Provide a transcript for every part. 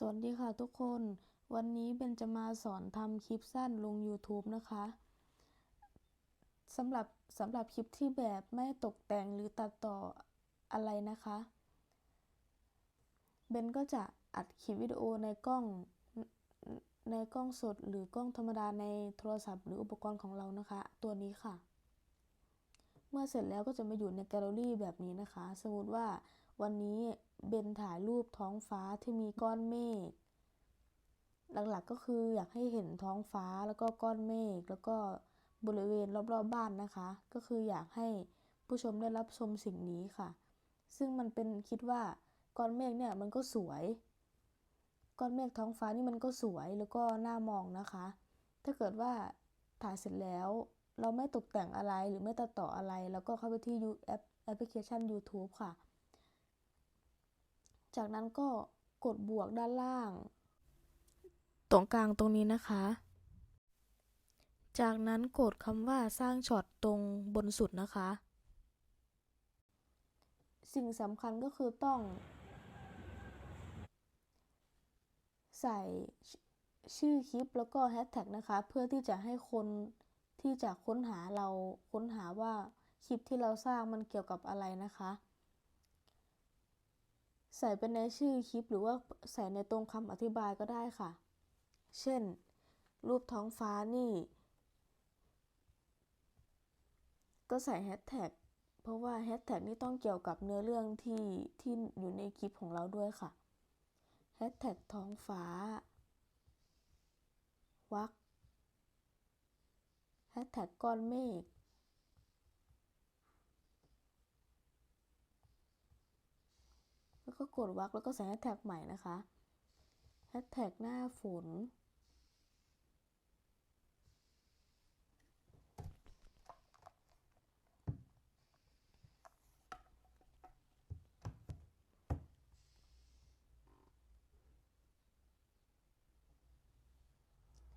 สวัสดีค่ะทุกคน วันนี้เบนจะมาสอนทำคลิปสั้นลง YouTube นะคะสำหรับสำหรับคลิปที่แบบไม่ตกแต่งหรือตัดต่ออะไรนะคะเบนก็จะอัดคลิปวิดีโอในกล้องในกล้องสดหรือกล้องธรรมดาในโทรศัพท์หรืออุปกรณ์ของเรานะคะ ตัวนี้ค่ะ เมื่อเสร็จแล้วก็จะมาอยู่ในแกลเลอรี่แบบนี้นะคะ สมมติว่า วันนี้เบนถ่ายรูปท้องฟ้าที่มีก้อนเมฆหลักๆก็คืออยากให้เห็นท้องฟ้าแล้วก็ก้อนเมฆแล้วก็บริเวณรอบๆบบ้านนะคะ ก็คืออยากให้ผู้ชมได้รับชมสิ่งนี้ค่ะ ซึ่งมันเป็นคิดว่าก้อนเมฆเนี่ยมันก็สวย ก้อนเมฆท้องฟ้านี่มันก็สวยแล้วก็น่ามองนะคะ ถ้าเกิดว่าถ่ายเสร็จแล้ว เราไม่ตกแต่งอะไรหรือไม่ตัดต่ออะไร แล้วก็เข้าไปที่แอปแอปพลิเคชัน YouTube ค่ะ จากนั้นก็กดบวกด้านล่าง ตรงกลางตรงนี้นะคะ จากนั้นกดคำว่าสร้างช็อตตรงบนสุดนะคะ สิ่งสำคัญก็คือต้อง ใส่ชื่อคลิปแล้วก็แฮชแท็กนะคะ เพื่อที่จะให้คนที่จะค้นหาเราค้นหาว่าคลิปที่เราสร้างมันเกี่ยวกับอะไรนะคะ ใส่เป็นในชื่อคลิปหรือว่าใส่ในตรงคำอธิบายก็ได้ค่ะ เช่น รูปท้องฟ้านี่ ก็ใส่แฮชแท็กเพราะว่าแฮชแท็กนี่ต้องเกี่ยวกับเนื้อเรื่องที่ที่อยู่ในคลิปของเราด้วยค่ะแฮชแท็กท้องฟ้า วักแฮชแท็กก้อนเมฆ แล้ว ก็กดวักแล้วก็ใส่แฮชแท็กใหม่นะคะแฮชแท็กหน้าฝน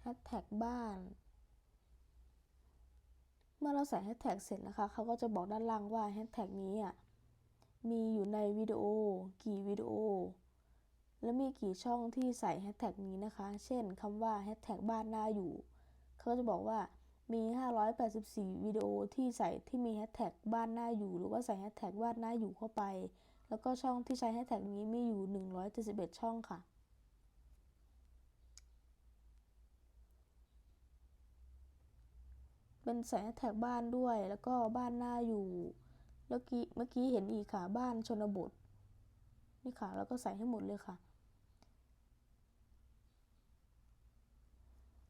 แฮชแท็กบ้าน เมื่อเราใส่แฮชแท็กเสร็จนะคะ เขาก็จะบอกด้านล่างว่าแฮชแท็กนี้อะ มีอยู่ในวิดีโอ กี่วิดีโอ และมีกี่ช่องที่ใส่แฮชแท็กนี้นะคะ เช่นคำว่าแฮชแท็กบ้านหน่าอยู่ เขาจะบอกว่ามี 584 วิดีโอที่ใส่ที่มีแฮชแท็กบ้านหน่าอยู่ หรือว่าใส่แฮชแท็กบ้านหน่าอยู่เข้าไป แล้วก็ช่องที่ใช้แฮชแท็กนี้มีอยู่ 171 ช่องค่ะ เป็นใส่แฮชแท็กบ้านด้วย แล้วก็บ้านหน่าอยู่ แล้วกี้เมื่อกี้เห็นอีกค่ะบ้านชนบท นี่ค่ะ แล้วก็ใส่ให้หมดเลยค่ะ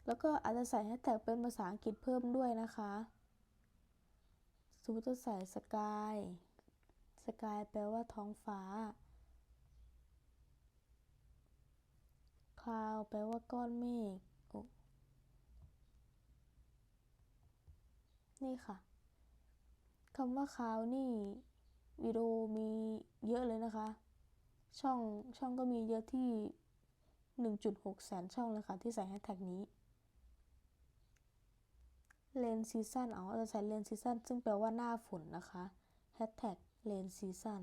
แล้วก็อาจจะใส่แฮชแท็กเป็นภาษาอังกฤษเพิ่มด้วยนะคะสมมติจะใส่สกายสกายแปลว่าท้องฟ้าคลาวแปลว่าก้อนเมฆนี่ค่ะำว่าคลาวนี่วิดีโอมีเยอะเลยนะคะ ช่องช่องก็มีเยอะที่ 1.6 แสนช่องเลยค่ะ ที่ใส่แฮชแท็กนี้เลนซีซันอ๋อจะใส่เลนซีซันซึ่งแปลว่าหน้าฝนนะคะแฮชแท็กเลนซีซัน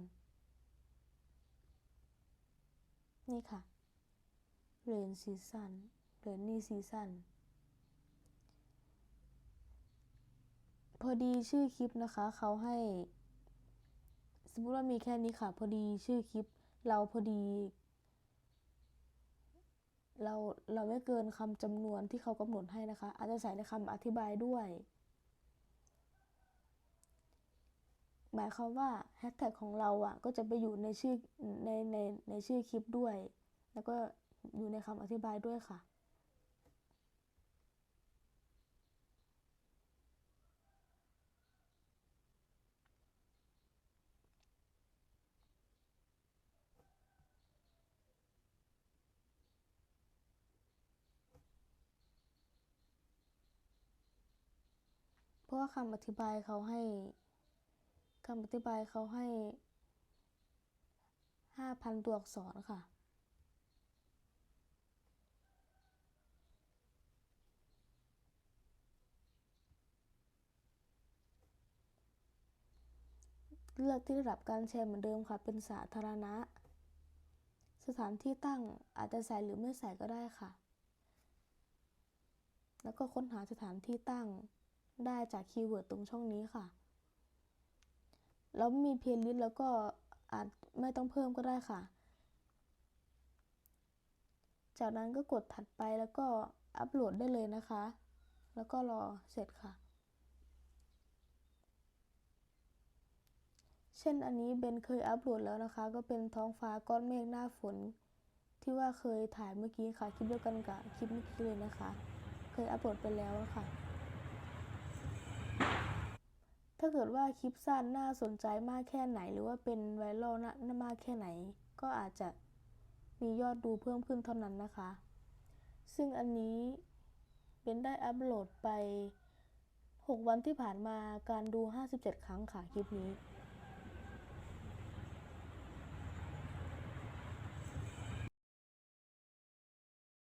นี่ค่ะเลนซีซันเลนนี่ซีซัน พอดีชื่อคลิปนะคะ เขาให้ สมมติว่ามีแค่นี้ค่ะ พอดีชื่อคลิป เราพอดี เราเราไม่เกินคำจำนวนที่เขากำหนดให้นะคะ อาจจะใส่ในคำอธิบายด้วย หมายความว่าแฮชแท็กของเราอะ ก็จะไปอยู่ในชื่อในในในชื่อคลิปด้วย แล้วก็อยู่ในคำอธิบายด้วยค่ะ ว่าคำอธิบายเขาให้คำอธิบายเขาให้ห้าพันตัวอักษรค่ะ เลือกที่ระดับการแชร์เหมือนเดิมค่ะ เป็นสาธารณะสสถานที่ตั้งอาจจะใส่หรือไม่ใส่ก็ได้ค่ะ แล้วก็ค้นหาสถานที่ตั้ง ได้จากคีย์เวิร์ดตรงช่องนี้ค่ะ แล้วมีเพลย์ลิสต์แล้วก็อาจไม่ต้องเพิ่มก็ได้ค่ะ จากนั้นก็กดถัดไปแล้วก็อัปโหลดได้เลยนะคะ แล้วก็รอเสร็จค่ะ เช่นอันนี้เบนเคยอัปโหลดแล้วนะคะ ก็เป็นท้องฟ้าก้อนเมฆหน้าฝน ที่ว่าเคยถ่ายเมื่อกี้ค่ะ คลิปเดียวกันกับคลิปเมื่อกี้เลยนะคะ เคยอัปโหลดไปแล้วค่ะ ถ้าเกิดว่าคลิปสั้นน่าสนใจมากแค่ไหน หรือว่าเป็นไวรัลน่ามากแค่ไหน ก็อาจจะมียอดดูเพิ่มขึ้นเท่านั้นนะคะ ซึ่งอันนี้เป็นได้อัปโหลดไป 6 วันที่ผ่านมาการดู 57 ครั้งค่ะคลิปนี้